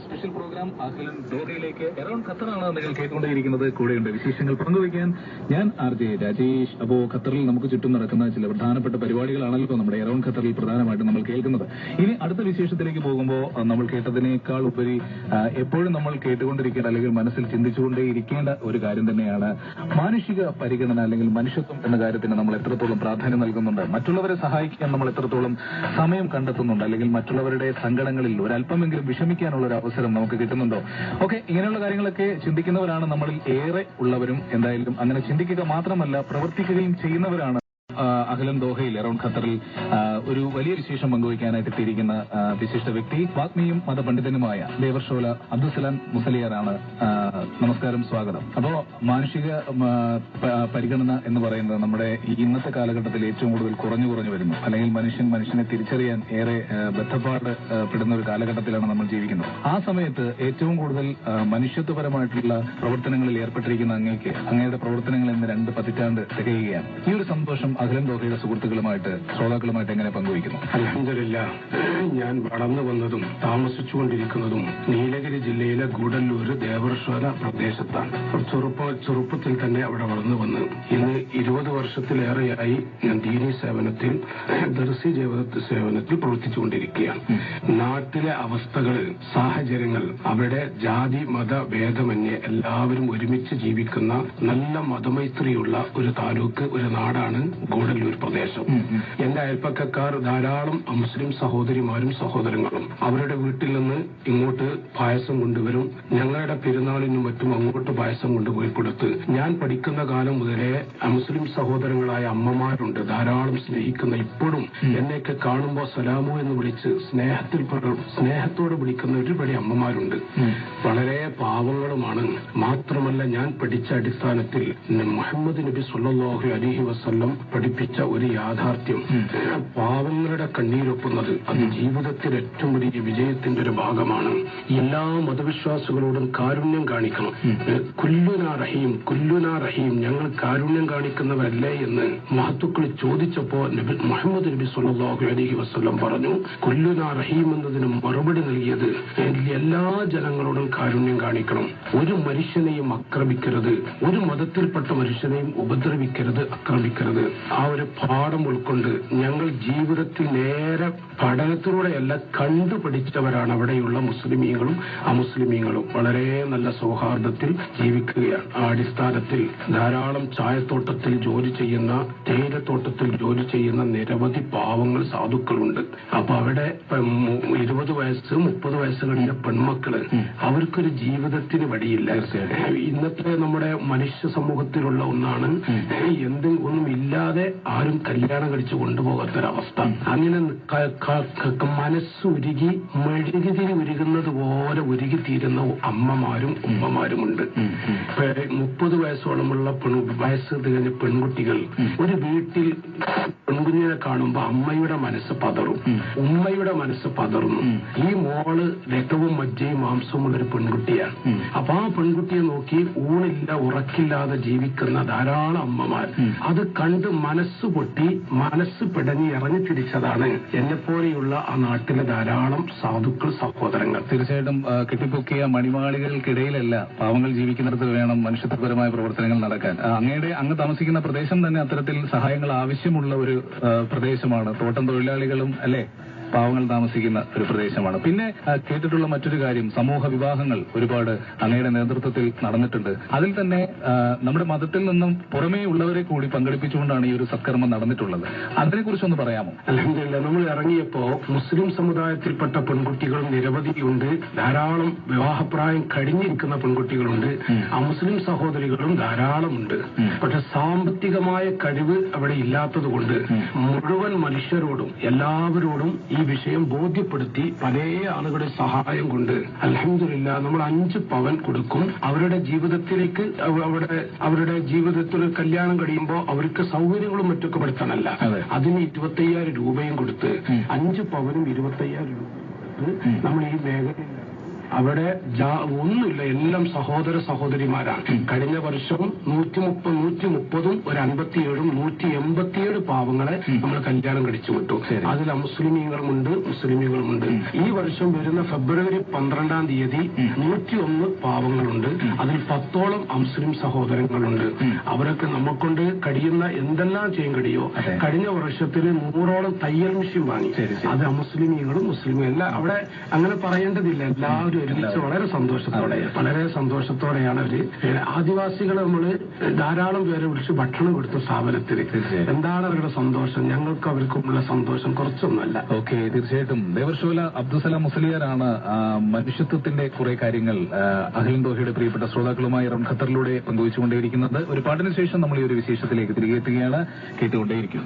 Special program Akhilan ദോഹയിലേക്ക് around ഖത്തറാണ് നിങ്ങൾ കേട്ടുകൊണ്ടേയിരിക്കുന്നത്. കൂടെയുണ്ട് വിശേഷങ്ങൾ പങ്കുവയ്ക്കാൻ ഞാൻ ആർ ജെ രാജേഷ്. അപ്പോ ഖത്തറിൽ നമുക്ക് ചുറ്റും നടക്കുന്ന ചില പ്രധാനപ്പെട്ട പരിപാടികളാണല്ലോ നമ്മുടെ എറൗണ്ട് ഖത്തറിൽ പ്രധാനമായിട്ടും നമ്മൾ കേൾക്കുന്നത്. ഇനി അടുത്ത വിശേഷത്തിലേക്ക് പോകുമ്പോൾ നമ്മൾ കേട്ടതിനേക്കാൾ ഉപരി എപ്പോഴും നമ്മൾ കേട്ടുകൊണ്ടിരിക്കേണ്ട അല്ലെങ്കിൽ മനസ്സിൽ ചിന്തിച്ചുകൊണ്ടേ ഇരിക്കേണ്ട ഒരു കാര്യം തന്നെയാണ് മാനുഷിക പരിഗണന അല്ലെങ്കിൽ മനുഷ്യത്വം എന്ന കാര്യത്തിന് നമ്മൾ എത്രത്തോളം പ്രാധാന്യം നൽകുന്നുണ്ട്. മറ്റുള്ളവരെ സഹായിക്കാൻ നമ്മൾ എത്രത്തോളം സമയം കണ്ടെത്തുന്നുണ്ട് അല്ലെങ്കിൽ മറ്റുള്ളവരുടെ സങ്കടങ്ങളിൽ ഒരല്പമെങ്കിലും വിഷമിക്കാനുള്ള ഒരു അവസരം നമുക്ക് കിട്ടുന്നുണ്ടോ? ഓക്കെ ഇങ്ങനെയുള്ള കാര്യങ്ങളൊക്കെ ചിന്തിക്കുന്നവരാണ് നമ്മളിൽ ഏറെ ഉള്ളവരും എന്തായാലും അങ്ങനെ ചിന്തിക്കുക മാത്രമല്ല പ്രവർത്തിക്കുകയും ചെയ്യുന്നവരാണ് അഖിലം ദോഹയിൽ അറൌണ്ട് ഖത്തറിൽ ഒരു വലിയ വിശേഷം പങ്കുവയ്ക്കാനായിട്ട് എത്തിയിരിക്കുന്ന വിശിഷ്ട വ്യക്തി വാഗ്മിയും മതപണ്ഡിതനുമായ ദേവർഷോല അബ്ദുസലാം മുസലിയാറാണ് നമസ്കാരം സ്വാഗതം. അപ്പോ മാനുഷിക പരിഗണന എന്ന് പറയുന്നത് നമ്മുടെ ഇന്നത്തെ കാലഘട്ടത്തിൽ ഏറ്റവും കൂടുതൽ കുറഞ്ഞു കുറഞ്ഞു വരുന്നു. അല്ലെങ്കിൽ മനുഷ്യൻ മനുഷ്യനെ തിരിച്ചറിയാൻ ഏറെ ബദ്ധപ്പാട് പെടുന്ന ഒരു കാലഘട്ടത്തിലാണ് നമ്മൾ ജീവിക്കുന്നത്. ആ സമയത്ത് ഏറ്റവും കൂടുതൽ മനുഷ്യത്വപരമായിട്ടുള്ള പ്രവർത്തനങ്ങളിൽ ഏർപ്പെട്ടിരിക്കുന്ന അങ്ങേക്ക് അങ്ങയുടെ പ്രവർത്തനങ്ങൾ എന്ന് രണ്ട് പതിറ്റാണ്ട് തികയുകയാണ്. ഈ ഒരു സന്തോഷം അഖിലം ദോഹയുടെ സുഹൃത്തുക്കളുമായിട്ട് ശ്രോതാക്കളുമായിട്ട് എങ്ങനെ പങ്കുവയ്ക്കുന്നു. അലഹമില്ല ഞാൻ വളർന്നു വന്നതും താമസിച്ചുകൊണ്ടിരിക്കുന്നതും നീലഗിരി ജില്ലയിലെ ഗൂഡല്ലൂര് ദേവർശ്വര പ്രദേശത്താണ്. ചെറുപ്പ ചെറുപ്പത്തിൽ തന്നെ അവിടെ വളർന്നു വന്നു ഇന്ന് ഇരുപത് വർഷത്തിലേറെയായി ഞാൻ ദീനി സേവനത്തിൽ ദർസി ജീവിത സേവനത്തിൽ പ്രവർത്തിച്ചുകൊണ്ടിരിക്കുകയാണ്. നാട്ടിലെ അവസ്ഥകൾ സാഹചര്യങ്ങൾ അവിടെ ജാതി മത ഭേദമന്യേ എല്ലാവരും ഒരുമിച്ച് ജീവിക്കുന്ന നല്ല മതമൈത്രിയുള്ള ഒരു താലൂക്ക് ഒരു നാടാണ് ഗൂഡല്ലൂർ പ്രദേശം. എന്റെ അയൽപ്പക്കക്കാർ ധാരാളം മുസ്ലിം സഹോദരിമാരും സഹോദരങ്ങളും. അവരുടെ വീട്ടിൽ നിന്ന് ഇങ്ങോട്ട് പായസം കൊണ്ടുവരും. ഞങ്ങളുടെ പെരുന്നാളിനും മറ്റും അങ്ങോട്ട് പായസം കൊണ്ടുപോയി കൊടുത്ത് ഞാൻ പഠിക്കുന്ന കാലം മുതലേ മുസ്ലിം സഹോദരങ്ങളായ അമ്മമാരുണ്ട്. ധാരാളം സ്നേഹിക്കുന്ന ഇപ്പോഴും എന്നെയൊക്കെ കാണുമ്പോൾ സലാമോ എന്ന് വിളിച്ച് സ്നേഹത്തിൽ സ്നേഹത്തോട് സ്നേഹത്തോടെ വിളിക്കുന്ന ഒരുപടി അമ്മമാരുണ്ട്. വളരെ പാവങ്ങളുമാണ്. മാത്രമല്ല ഞാൻ പഠിച്ച അടിസ്ഥാനത്തിൽ മുഹമ്മദ് നബി സുല്ലാഹു അലൈഹി വസ്ല്ലം പഠിപ്പിച്ച ഒരു യാഥാർത്ഥ്യം. പാവങ്ങളുടെ കണ്ണീരൊപ്പുന്നത് അത് ജീവിതത്തിൽ ഏറ്റവും വലിയ വിജയത്തിന്റെ ഒരു ഭാഗമാണ്. എല്ലാ മതവിശ്വാസികളോടും കാരുണ്യം കാണിക്കണം. കുല്ലുനാ റഹീം കുല്ലുനാ റഹീം ഞങ്ങൾ കാരുണ്യം കാണിക്കുന്നവരല്ലേ എന്ന് മഹത്തുക്കൾ ചോദിച്ചപ്പോ നബി മുഹമ്മദ് നബി സുല്ലാഹു അലഹി വസല്ലം പറഞ്ഞു കുല്ലുനാ റഹീം എന്നതിന് മറുപടി നൽകിയത് എല്ലാ ജനങ്ങളോടും കാരുണ്യം കാണിക്കണം. ഒരു മനുഷ്യനെയും അക്രമിക്കരുത് ഒരു മതത്തിൽപ്പെട്ട മനുഷ്യനെയും ഉപദ്രവിക്കരുത് അക്രമിക്കരുത് ആ ഒരു പാഠം ഉൾക്കൊണ്ട് ഞങ്ങൾ ജീവിതത്തിൽ നേരെ പഠനത്തിലൂടെയല്ല കണ്ടുപഠിച്ചവരാണ് അവിടെയുള്ള മുസ്ലിമീങ്ങളും അമുസ്ലിമീങ്ങളും. വളരെ നല്ല സൗഹാർദ്ദത്തിൽ ജീവിക്കുകയാണ്. ആ അടിസ്ഥാനത്തിൽ ധാരാളം ചായത്തോട്ടത്തിൽ ജോലി ചെയ്യുന്ന തേയിലത്തോട്ടത്തിൽ ജോലി ചെയ്യുന്ന നിരവധി പാവങ്ങൾ സാധുക്കളുണ്ട്. അപ്പൊ അവിടെ ഇരുപത് വയസ്സ് മുപ്പത് വയസ്സ് കഴിഞ്ഞ പെൺമക്കൾ അവർക്കൊരു ജീവിതത്തിന് വഴിയില്ല. ഇന്നത്തെ നമ്മുടെ മനുഷ്യ സമൂഹത്തിലുള്ള ഒന്നാണ് എന്ത് ഒന്നും ഇല്ലാതെ ആരും കല്യാണം കഴിച്ച് കൊണ്ടുപോകാത്തൊരവസ്ഥ. അങ്ങനെ ക- ക- മനസ്സുരുകി മെഴുകുതിരി ഉരുകുന്നത് പോലെ ഉരുകി തീരുന്ന അമ്മമാരും ഉമ്മമാരുമുണ്ട്. മുപ്പത് വയസ്സോളമുള്ള പെൺ വയസ്സ് തികഞ്ഞ പെൺകുട്ടികൾ ഒരു വീട്ടിൽ പെൺകുഞ്ഞിനെ കാണുമ്പോ അമ്മയുടെ മനസ്സ് പതറും. ഉമ്മയുടെ മനസ്സ് പതറുന്നു. ഈ മോൾ രക്തവും മജ്ജയും മാംസവും ഒരു പെൺകുട്ടിയാണ്. അപ്പൊ ആ പെൺകുട്ടിയെ നോക്കി ഊണില്ല ഉറക്കില്ലാതെ ജീവിക്കുന്ന ധാരാളം അമ്മമാർ. അത് കണ്ട് മനസ്സ് പൊട്ടി മനസ്സ് പിടഞ്ഞ് ഇറങ്ങി തിരിച്ചതാണ് എന്നെ പോലെയുള്ള ആ നാട്ടിലെ ധാരാളം സാധുക്കൾ സഹോദരങ്ങൾ. തീർച്ചയായിട്ടും കെട്ടിപ്പൊക്കിയ മണിമാളികൾക്കിടയിലല്ല പാവങ്ങൾ ജീവിക്കുന്നിടത്ത് വേണം മനുഷ്യത്വപരമായ പ്രവർത്തനങ്ങൾ നടക്കാൻ. അങ്ങയുടെ അങ്ങ് താമസിക്കുന്ന പ്രദേശം തന്നെ അത്തരത്തിൽ സഹായങ്ങൾ ആവശ്യമുള്ള ഒരു പ്രദേശമാണ്. തോട്ടം തൊഴിലാളികളും അല്ലെ? പാവങ്ങൾ താമസിക്കുന്ന ഒരു പ്രദേശമാണ്. പിന്നെ കേട്ടിട്ടുള്ള മറ്റൊരു കാര്യം സമൂഹ വിവാഹങ്ങൾ ഒരുപാട് അങ്ങയുടെ നേതൃത്വത്തിൽ നടന്നിട്ടുണ്ട്. അതിൽ തന്നെ നമ്മുടെ മതത്തിൽ നിന്നും പുറമേ ഉള്ളവരെ കൂടി പങ്കെടുപ്പിച്ചുകൊണ്ടാണ് ഈ ഒരു സത്കർമ്മം നടന്നിട്ടുള്ളത്. അതിനെക്കുറിച്ചൊന്ന് പറയാമോ? അലഹമില്ല നമ്മൾ ഇറങ്ങിയപ്പോ മുസ്ലിം സമുദായത്തിൽപ്പെട്ട പെൺകുട്ടികളും നിരവധിയുണ്ട് ധാരാളം വിവാഹപ്രായം കഴിഞ്ഞിരിക്കുന്ന പെൺകുട്ടികളുണ്ട്. ആ മുസ്ലിം സഹോദരികളും ധാരാളമുണ്ട്. പക്ഷെ സാമ്പത്തികമായ കഴിവ് അവിടെ ഇല്ലാത്തതുകൊണ്ട് മുഴുവൻ മനുഷ്യരോടും എല്ലാവരോടും ഈ വിഷയം ബോധ്യപ്പെടുത്തി പല ആളുകളുടെ സഹായം കൊണ്ട്. അലഹമില്ല നമ്മൾ അഞ്ച് പവൻ കൊടുക്കും. അവരുടെ ജീവിതത്തിലേക്ക് അവ- അവരുടെ അവരുടെ ജീവിതത്തിൽ കല്യാണം കഴിയുമ്പോൾ അവർക്ക് സൗകര്യങ്ങളും മറ്റൊക്കെ പെടുത്താനല്ല അതെ. അതിന് ഇരുപത്തയ്യായിരം രൂപയും കൊടുത്ത് അഞ്ച് പവനും ഇരുപത്തയ്യായിരം രൂപ നമ്മൾ ഈ മേഖലയിൽ അവിടെ ഒന്നുമില്ല എല്ലാം സഹോദര സഹോദരിമാരാണ്. കഴിഞ്ഞ വർഷവും നൂറ്റി മുപ്പത് നൂറ്റി മുപ്പതും ഒരു അൻപത്തിയേഴും നൂറ്റി എൺപത്തിയേഴ് പാവങ്ങളെ നമ്മൾ കല്യാണം കഴിച്ചു വിട്ടു. അതിൽ മുസ്ലിമീങ്ങളുമുണ്ട്. മുസ്ലിമീങ്ങളുമുണ്ട് ഈ വർഷം വരുന്ന ഫെബ്രുവരി പന്ത്രണ്ടാം തീയതി നൂറ്റി ഒന്ന് പാവങ്ങളുണ്ട്. അതിൽ പത്തോളം അമുസ്ലിം സഹോദരങ്ങളുണ്ട്. അവരൊക്കെ നമ്മക്കൊണ്ട് കഴിയുന്ന എന്തെല്ലാം ചെയ്യാൻ കഴിയോ കഴിഞ്ഞ വർഷത്തിൽ നൂറോളം തയ്യൽ മിഷ്യം വാങ്ങി. അത് അമുസ്ലിമീങ്ങളും മുസ്ലിമും എല്ലാം അവിടെ അങ്ങനെ പറയേണ്ടതില്ല. എല്ലാവരും ഒരുമിച്ച് വളരെ സന്തോഷത്തോടെ വളരെ സന്തോഷത്തോടെയാണ് അവർ ആദിവാസികൾ ആദിവാസികളെ നമ്മൾ ധാരാളം പേരെ വിളിച്ച് ഭക്ഷണം കൊടുത്ത സ്ഥാപനത്തിൽ. തീർച്ചയായും. എന്താണ് അവരുടെ സന്തോഷം? ഞങ്ങൾക്ക് അവർക്കുമുള്ള സന്തോഷം കുറച്ചൊന്നുമല്ല. ഓക്കെ തീർച്ചയായിട്ടും. ദേവർഷോല അബ്ദുസലാം മുസ്ലിയാരാണ് മനുഷ്യത്വത്തിന്റെ കുറെ കാര്യങ്ങൾ അഖിലൻ ദോഹയുടെ പ്രിയപ്പെട്ട ശ്രോതാക്കളുമായി റം ഖത്തറിലൂടെ പങ്കുവച്ചുകൊണ്ടേയിരിക്കുന്നത്. ഒരു പാട്ടിന് ശേഷം നമ്മൾ ഈ ഒരു വിശേഷത്തിലേക്ക് തിരികെ എത്തുകയാണ്. കേട്ടുകൊണ്ടേയിരിക്കും